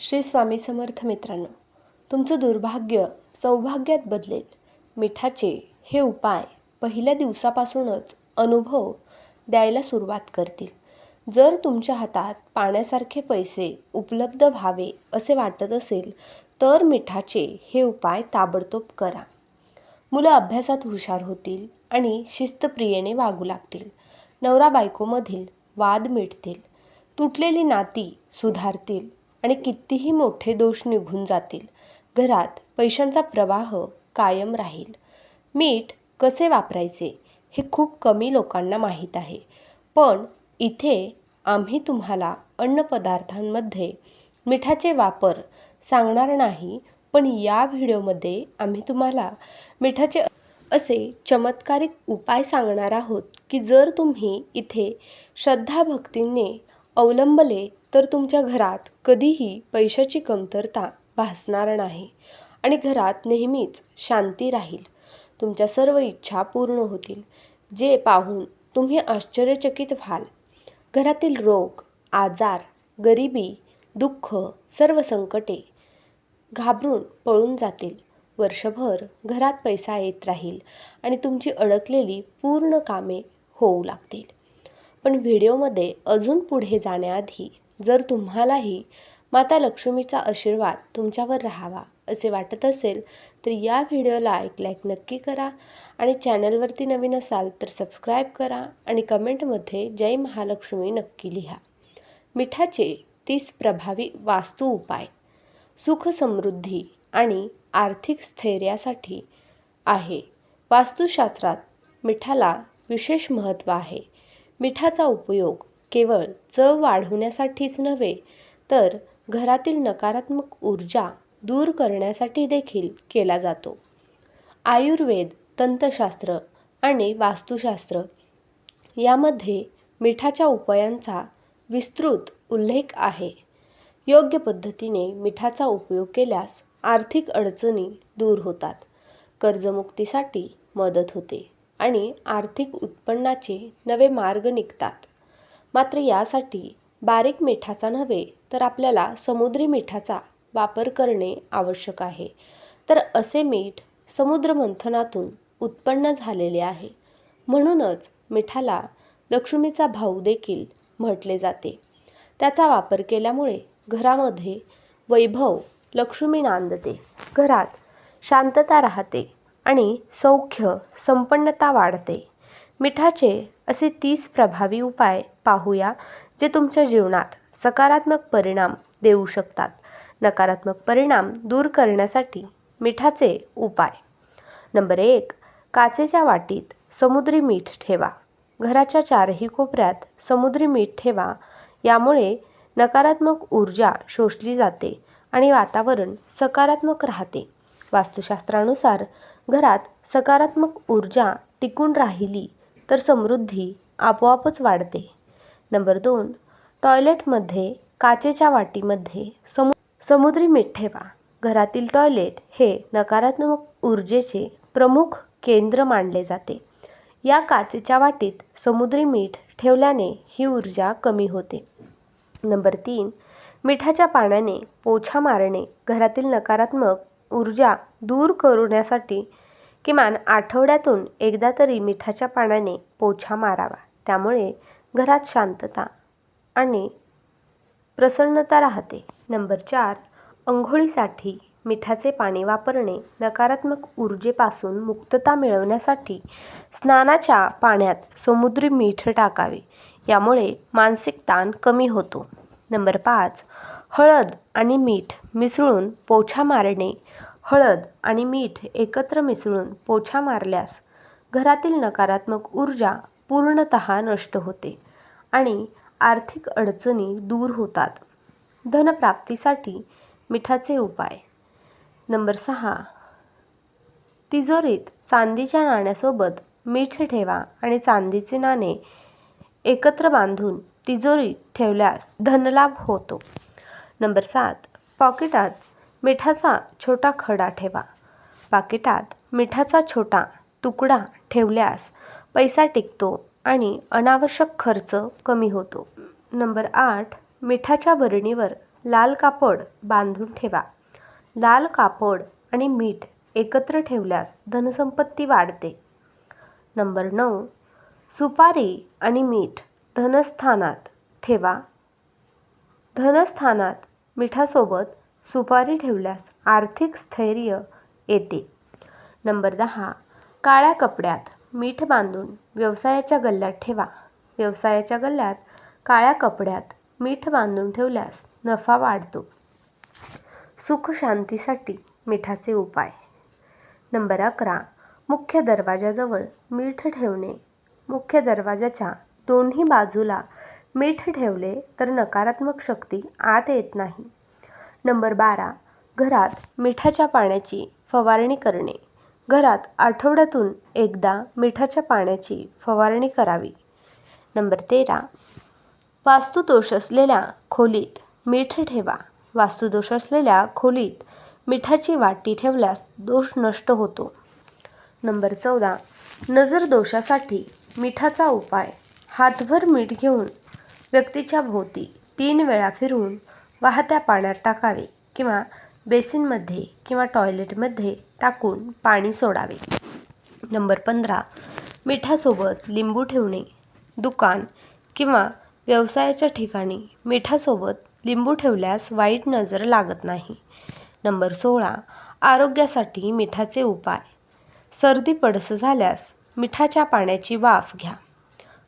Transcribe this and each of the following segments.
श्री स्वामी समर्थ मित्रांनो तुमचं दुर्भाग्य सौभाग्यात बदलेल. मिठाचे हे उपाय पहिल्या दिवसापासूनच अनुभव द्यायला सुरुवात करतील. जर तुमच्या हातात पाण्यासारखे पैसे उपलब्ध व्हावे असे वाटत असेल तर मिठाचे हे उपाय ताबडतोब करा. मुलं अभ्यासात हुशार होतील आणि शिस्तप्रियेने वागू लागतील. नवरा बायकोमधील वाद मिटतील. तुटलेली नाती सुधारतील. आणि कितीही मोठे दोष निघून जातील घरात पैशांचा प्रवाह कायम राहील. मीठ कसे वापरायचे हे खूप कमी लोकांना माहीत आहे. पण इथे आम्ही तुम्हाला अन्नपदार्थांमध्ये मिठाचे वापर सांगणार नाही पण या व्हिडिओमध्ये आम्ही तुम्हाला मिठाचे असे चमत्कारिक उपाय सांगणार आहोत की जर तुम्ही इथे श्रद्धाभक्तीने अवलंबले तर तुमच्या घरात कधीही पैशाची कमतरता भासणार नाही. आणि घरात नेहमीच शांती राहील. तुमच्या सर्व इच्छा पूर्ण होतील. जे पाहून तुम्ही आश्चर्यचकित व्हाल. घरातील रोग आजार गरिबी दुःख सर्व संकटे घाबरून पळून जातील. वर्षभर घरात पैसा येत राहील आणि तुमची अडकलेली पूर्ण कामे होऊ लागतील. पण व्हिडिओमध्ये अजून पुढे जाण्याआधी जर तुम्हालाही माता लक्ष्मीचा आशीर्वाद तुमच्यावर राहावा असे वाटत असेल तर या व्हिडिओला एक लाईक नक्की करा आणि चॅनलवरती नवीन असाल तर सबस्क्राईब करा आणि कमेंटमध्ये जय महालक्ष्मी नक्की लिहा. मिठाचे तीस प्रभावी वास्तू उपाय. सुख समृद्धी आणि आर्थिक स्थैर्यासाठी आहे. वास्तुशास्त्रात मिठाला विशेष महत्त्व आहे. मिठाचा उपयोग केवळ चव वाढवण्यासाठीच नव्हे तर घरातील नकारात्मक ऊर्जा दूर करण्यासाठी देखील केला जातो. आयुर्वेद तंतशास्त्र आणि वास्तुशास्त्र यामध्ये मिठाच्या उपायांचा विस्तृत उल्लेख आहे. योग्य पद्धतीने मिठाचा उपयोग केल्यास आर्थिक अडचणी दूर होतात कर्जमुक्तीसाठी मदत होते. आणि आर्थिक उत्पन्नाचे नवे मार्ग निघतात. मात्र यासाठी बारीक मिठाचा नव्हे तर आपल्याला समुद्री मिठाचा वापर करणे आवश्यक आहे. तर असे मीठ समुद्रमंथनातून उत्पन्न झालेले आहे. म्हणूनच मिठाला लक्ष्मीचा भाऊ देखील म्हटले जाते. त्याचा वापर केल्यामुळे घरामध्ये वैभव लक्ष्मी नांदते. घरात शांतता राहते. आणि सौख्य संपन्नता वाढते. मिठाचे असे तीस प्रभावी उपाय पाहूया जे तुमच्या जीवनात सकारात्मक परिणाम देऊ शकतात. नकारात्मक परिणाम दूर करण्यासाठी मिठाचे उपाय. नंबर एक काचेच्या वाटीत समुद्री मीठ ठेवा. घराच्या चारही कोपऱ्यात समुद्री मीठ ठेवा. यामुळे नकारात्मक ऊर्जा शोषली जाते आणि वातावरण सकारात्मक राहते. वास्तुशास्त्रानुसार घरात सकारात्मक ऊर्जा टिकून राहिली तर समृद्धी आपोआपच वाढते. नंबर दोन टॉयलेटमध्ये काचेच्या वाटीमध्ये समु समुद्री मीठ ठेवा. घरातील टॉयलेट हे नकारात्मक ऊर्जेचे प्रमुख केंद्र मानले जाते. या काचेच्या वाटीत समुद्री मीठ ठेवल्याने ही ऊर्जा कमी होते. नंबर तीन मिठाच्या पाण्याने पोछा मारणे घरातील नकारात्मक ऊर्जा दूर करण्यासाठी किमान आठवड्यातून एकदा तरी मिठाच्या पाण्याने पोछा मारावा. त्यामुळे घरात शांतता आणि प्रसन्नता राहते. नंबर चार अंघोळीसाठी मिठाचे पाणी वापरणे नकारात्मक ऊर्जेपासून मुक्तता मिळवण्यासाठी स्नानाच्या पाण्यात समुद्री मीठ टाकावे. यामुळे मानसिक ताण कमी होतो. नंबर पाच हळद आणि मीठ मिसळून पोछा मारणे. हळद आणि मीठ एकत्र मिसळून पोछा मारल्यास घरातील नकारात्मक ऊर्जा पूर्णत नष्ट होते आणि आर्थिक अडचणी दूर होतात. धनप्राप्तीसाठी मिठाचे उपाय. नंबर सहा. तिजोरीत चांदीच्या नाण्यासोबत मीठ ठेवा आणि चांदीचे नाणे एकत्र बांधून तिजोरीत ठेवल्यास धनलाभ होतो. नंबर सात. पॉकेटात मिठाचा छोटा खडा ठेवा. पाकिटात मिठाचा छोटा तुकडा ठेवल्यास पैसा टिकतो आणि अनावश्यक खर्च कमी होतो. नंबर आठ. मिठाच्या बरणीवर लाल कापड बांधून ठेवा. लाल कापड आणि मीठ एकत्र ठेवल्यास धनसंपत्ती वाढते. नंबर नऊ. सुपारी आणि मीठ धनस्थानात ठेवा. धनस्थानात मिठासोबत सुपारी ठेवल्यास आर्थिक स्थैर्य येते. नंबर दहा. काळ्या कपड्यात मीठ बांधून व्यवसायाच्या गल्ल्यात ठेवा. व्यवसायाच्या गल्ल्यात काळ्या कपड्यात मीठ बांधून ठेवल्यास नफा वाढतो. सुख शांतीसाठी मिठाचे उपाय. नंबर अकरा. मुख्य दरवाजाजवळ मीठ ठेवणे. मुख्य दरवाजाच्या दोन्ही बाजूला मीठ ठेवले तर नकारात्मक शक्ती आत येत नाही. नंबर बारा. घरात मिठाच्या पाण्याची फवारणी करणे. घरात आठवड्यातून एकदा मिठाच्या पाण्याची फवारणी करावी. नंबर तेरा. वास्तुदोष असलेल्या खोलीत मीठ ठेवा. वास्तुदोष असलेल्या खोलीत मिठाची वाटी ठेवल्यास दोष नष्ट होतो. नंबर चौदा. नजर दोषासाठी मिठाचा उपाय. हातभर मीठ घेऊन व्यक्तीच्या भोवती तीन वेळा फिरवून वाहत्या पाण्यात टाकावे किंवा बेसिनमध्ये किंवा टॉयलेटमध्ये टाकून पाणी सोडावे. नंबर पंधरा मिठासोबत लिंबू ठेवणे दुकान किंवा व्यवसायाच्या ठिकाणी मिठासोबत लिंबू ठेवल्यास वाईट नजर लागत नाही. नंबर सोळा आरोग्यासाठी मिठाचे उपाय. सर्दी पडस झाल्यास मिठाच्या पाण्याची वाफ घ्या.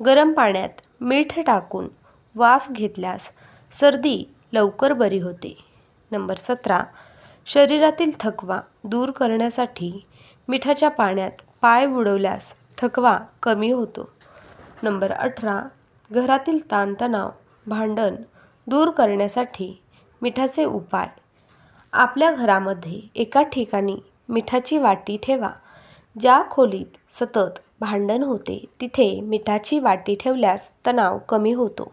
गरम पाण्यात मीठ टाकून वाफ घेतल्यास सर्दी लवकर बरी होते. नंबर सतरा. शरीरातील थकवा दूर करण्यासाठी मिठाच्या पाण्यात पाय बुडवल्यास थकवा कमी होतो. नंबर अठरा. घरातील ताणतणाव भांडण दूर करण्यासाठी मिठाचे उपाय. आपल्या घरामध्ये एका ठिकाणी मिठाची वाटी ठेवा. ज्या खोलीत सतत भांडण होते तिथे मिठाची वाटी ठेवल्यास तणाव कमी होतो.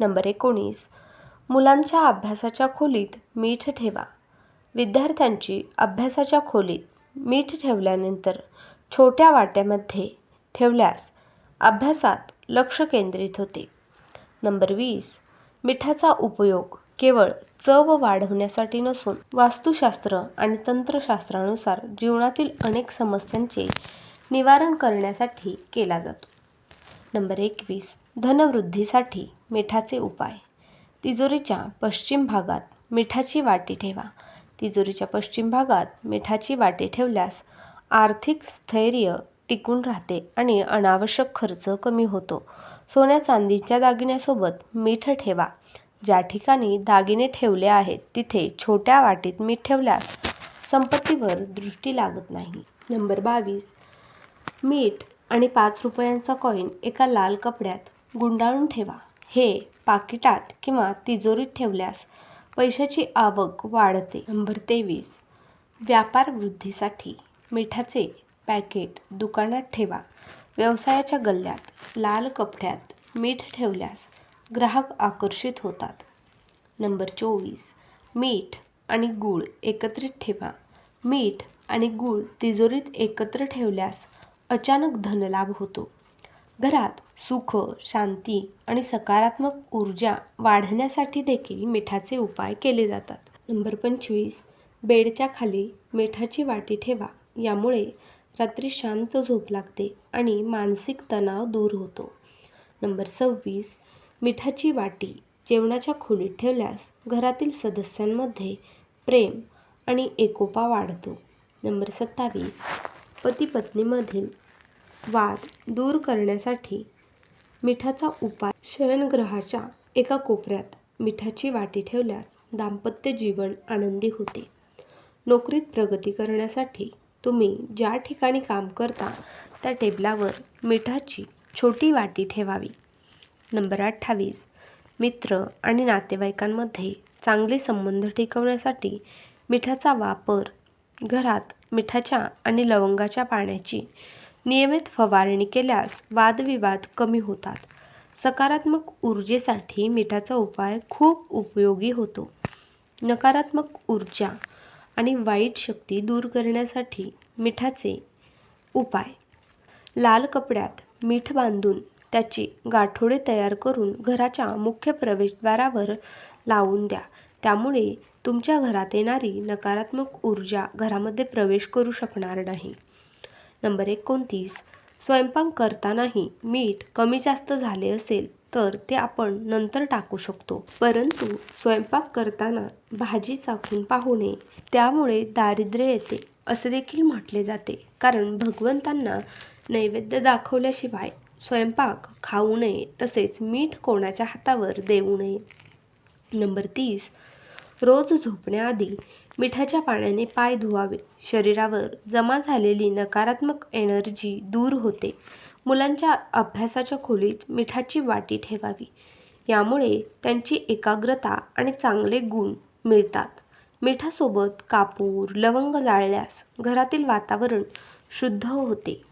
नंबर एकोणीस. मुलांच्या अभ्यासाच्या खोलीत मीठ ठेवा. विद्यार्थ्यांची अभ्यासाच्या खोलीत मीठ ठेवल्यानंतर छोट्या वाट्यामध्ये ठेवल्यास अभ्यासात लक्ष केंद्रित होते. नंबर वीस. मिठाचा उपयोग केवळ चव वाढवण्यासाठी नसून वास्तुशास्त्र आणि तंत्रशास्त्रानुसार जीवनातील अनेक समस्यांचे निवारण करण्यासाठी केला जातो. नंबर एकवीस. धनवृद्धीसाठी मिठाचे उपाय. तिजोरीच्या पश्चिम भागात मिठाची वाटी ठेवा. तिजोरीच्या पश्चिम भागात मिठाची वाटी ठेवल्यास आर्थिक स्थैर्य टिकून राहते आणि अनावश्यक खर्च कमी होतो. सोन्या चांदीच्या दागिन्यासोबत मीठ ठेवा. ज्या ठिकाणी दागिने ठेवले आहेत तिथे छोट्या वाटीत मीठ ठेवल्यास संपत्तीवर दृष्टी लागत नाही. नंबर बावीस. मीठ आणि पाच रुपयांचा कॉईन एका लाल कपड्यात गुंडाळून ठेवा. हे पाकिटात किंवा तिजोरीत ठेवल्यास पैशाची आवक वाढते. नंबर तेवीस. व्यापार वृद्धीसाठी मिठाचे पॅकेट दुकानात ठेवा. व्यवसायाच्या गल्ल्यात लाल कपड्यात मीठ ठेवल्यास ग्राहक आकर्षित होतात. नंबर चोवीस. मीठ आणि गूळ एकत्रित ठेवा. मीठ आणि गूळ तिजोरीत एकत्र ठेवल्यास अचानक धनलाभ होतो. घरात सुख शांती आणि सकारात्मक ऊर्जा वाढण्यासाठी देखील मिठाचे उपाय केले जातात. नंबर पंचवीस बेडच्या खाली मिठाची वाटी ठेवा. यामुळे रात्री शांत झोप लागते आणि मानसिक तणाव दूर होतो. नंबर सव्वीस मिठाची वाटी जेवणाच्या खोलीत ठेवल्यास घरातील सदस्यांमध्ये प्रेम आणि एकोपा वाढतो. नंबर सत्तावीस पती पत्नीमधील वाद दूर करण्यासाठी मिठाचा उपाय शयनगृहाच्या एका कोपऱ्यात मिठाची वाटी ठेवल्यास दाम्पत्य जीवन आनंदी होते. नोकरीत प्रगती करण्यासाठी तुम्ही ज्या ठिकाणी काम करता त्या टेबलावर मिठाची छोटी वाटी ठेवावी. नंबर अठ्ठावीस. मित्र आणि नातेवाईकांमध्ये चांगले संबंध टिकवण्यासाठी मिठाचा वापर घरात मिठाच्या आणि लवंगाच्या पाण्याची नियमित फवारणी केल्यास वादविवाद कमी होतात. सकारात्मक ऊर्जेसाठी मिठाचा उपाय खूप उपयोगी होतो. नकारात्मक ऊर्जा आणि वाईट शक्ती दूर करण्यासाठी मिठाचे उपाय. लाल कपड्यात मीठ बांधून त्याची गाठोडे तयार करून घराच्या मुख्य प्रवेशद्वारावर लावून द्या. त्यामुळे तुमच्या घरात येणारी नकारात्मक ऊर्जा घरामध्ये प्रवेश करू शकणार नाही. नंबर एकोणतीस. स्वयंपाक करतानाही मीठ कमी जास्त झाले असेल तर ते आपण नंतर टाकू शकतो. परंतु स्वयंपाक करताना भाजी चाखून पाहू नये त्यामुळे दारिद्र्य येते असे देखील म्हटले जाते. कारण भगवंतांना नैवेद्य दाखवल्याशिवाय स्वयंपाक खाऊ नये तसेच मीठ कोणाच्या हातावर देऊ नये. नंबर तीस. रोज झोपण्याआधी मिठाच्या पाण्याने पाय धुवावे. शरीरावर जमा झालेली नकारात्मक एनर्जी दूर होते. मुलांच्या अभ्यासाच्या खोलीत मिठाची वाटी ठेवावी. यामुळे त्यांची एकाग्रता आणि चांगले गुण मिळतात. मिठासोबत कापूर लवंग जाळल्यास घरातील वातावरण शुद्ध होते.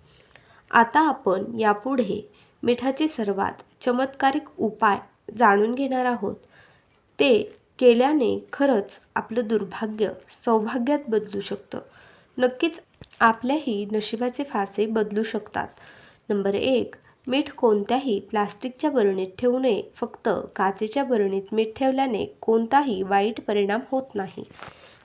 आता आपण यापुढे मिठाचे सर्वात चमत्कारिक उपाय जाणून घेणार आहोत. ते केल्याने खरंच आपलं दुर्भाग्य सौभाग्यात बदलू शकतं. नक्कीच आपल्याही नशिबाचे फासे बदलू शकतात. नंबर एक मीठ कोणत्याही प्लास्टिकच्या बरणीत ठेवू नये. फक्त काचेच्या बरणीत मीठ ठेवल्याने कोणताही वाईट परिणाम होत नाही.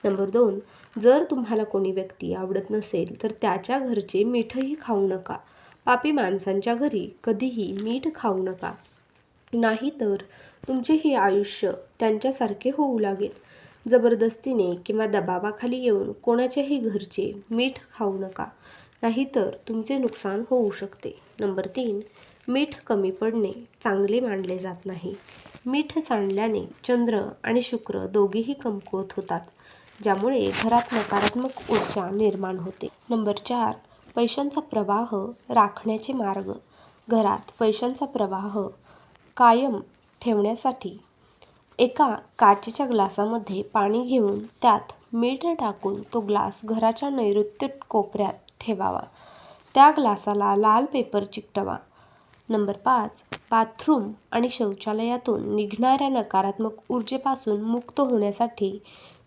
नंबर दोन जर तुम्हाला कोणी व्यक्ती आवडत नसेल तर त्याच्या घरचे मीठही खाऊ नका. पापी माणसांच्या घरी कधीही मीठ खाऊ नका. नाहीतर तुमचे हे आयुष्य त्यांच्यासारखे होऊ लागेल. जबरदस्तीने किंवा दबावाखाली येऊन कोणाच्याही घरचे मीठ खाऊ नका. नाहीतर तुमचे नुकसान होऊ शकते. नंबर तीन मीठ कमी पडणे. चांगले मानले जात नाही. मीठ सांडल्याने चंद्र आणि शुक्र दोघेही कमकुवत होतात ज्यामुळे घरात नकारात्मक ऊर्जा निर्माण होते. नंबर चार पैशांचा प्रवाह राखण्याचे मार्ग. घरात पैशांचा प्रवाह कायम ठेवण्यासाठी एका काचेच्या ग्लासामध्ये पाणी घेऊन त्यात मीठ टाकून तो ग्लास घराच्या नैऋत्य कोपऱ्यात ठेवावा. त्या ग्लासाला लाल पेपर चिकटवा. नंबर पाच बाथरूम आणि शौचालयातून निघणाऱ्या नकारात्मक ऊर्जेपासून मुक्त होण्यासाठी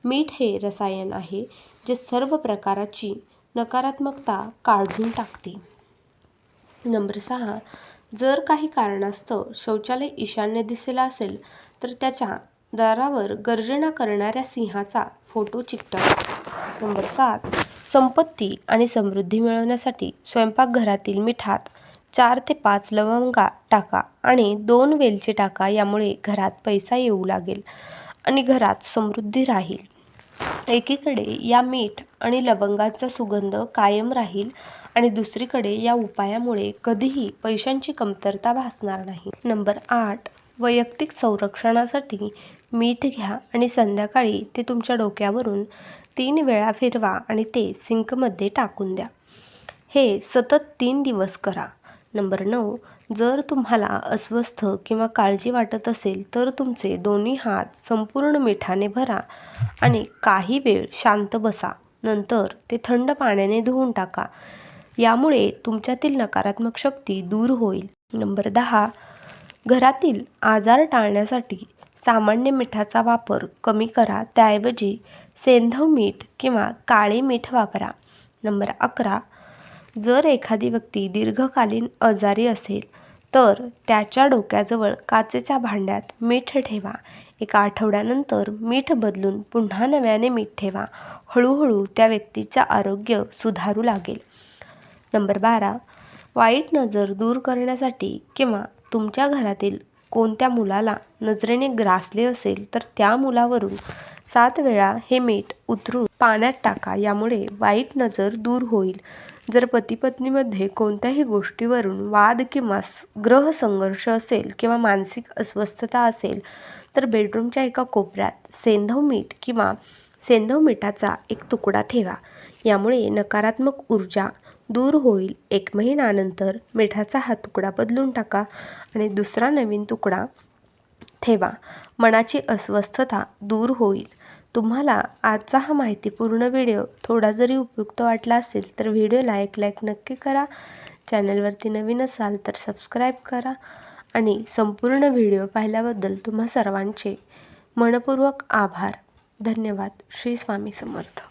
मीठ हे रसायन आहे जे सर्व प्रकाराची नकारात्मकता काढून टाकते. नंबर सहा जर काही कारणास्तव शौचालय ईशान्य दिशेला असेल तर त्याच्या दारावर गर्जना करणाऱ्या सिंहाचा फोटो चिकटवा नंबर सात संपत्ती आणि समृद्धी मिळवण्यासाठी स्वयंपाकघरातील मिठात चार ते पाच लवंगा टाका आणि दोन वेलचे टाका यामुळे घरात पैसा येऊ लागेल आणि घरात समृद्धी राहील. एकीकडे या मीठ आणि लवंगाचा सुगंध कायम राहील आणि दुसरीकडे या उपायामुळे कधीही पैशांची कमतरता भासणार नाही. नंबर आठ वैयक्तिक संरक्षणासाठी मीठ घ्या आणि संध्याकाळी ते तुमच्या डोक्यावरून तीन वेळा फिरवा आणि ते सिंकमध्ये टाकून द्या. हे सतत तीन दिवस करा. नंबर नऊ जर तुम्हाला अस्वस्थ किंवा काळजी वाटत असेल तर तुमचे दोन्ही हात संपूर्ण मिठाने भरा आणि काही वेळ शांत बसा. नंतर ते थंड पाण्याने धुवून टाका. यामुळे तुमच्यातील नकारात्मक शक्ती दूर होईल. नंबर दहा घरातील आजार टाळण्यासाठी सामान्य मिठाचा वापर कमी करा. त्याऐवजी सेंधव मीठ किंवा काळे मीठ वापरा. नंबर अकरा जर एखादी व्यक्ती दीर्घकालीन आजारी असेल तर त्याच्या डोक्याजवळ काचेच्या भांड्यात मीठ ठेवा. एका आठवड्यानंतर मीठ बदलून पुन्हा नव्याने मीठ ठेवा. हळूहळू त्या व्यक्तीचे आरोग्य सुधारू लागेल. नंबर बारा वाईट नजर दूर करण्यासाठी किंवा तुमच्या घरातील कोणत्या मुलाला नजरेने ग्रासले असेल तर त्या मुलावरून सात वेळा हे मीठ उतरून पाण्यात टाका. यामुळे वाईट नजर दूर होईल. जर पती पत्नीमध्ये कोणत्याही गोष्टीवरून वाद किंवा ग्रह संघर्ष असेल किंवा मानसिक अस्वस्थता असेल तर बेडरूमच्या एका कोपऱ्यात सेंधव मीठ किंवा सेंधव मिठाचा एक तुकडा ठेवा. यामुळे नकारात्मक ऊर्जा दूर होईल. एक महिन्यानंतर मिठाचा हा तुकडा बदलून टाका आणि दुसरा नवीन तुकडा ठेवा. मनाची अस्वस्थता दूर होईल. तुम्हाला आजचा हा माहितीपूर्ण व्हिडिओ थोडा जरी उपयुक्त वाटला असेल तर व्हिडिओला एक लाईक नक्की करा. चॅनलवरती नवीन असाल तर सबस्क्राईब करा आणि संपूर्ण व्हिडिओ पाहिल्याबद्दल तुम्हा सर्वांचे मनपूर्वक आभार. धन्यवाद. श्री स्वामी समर्थ.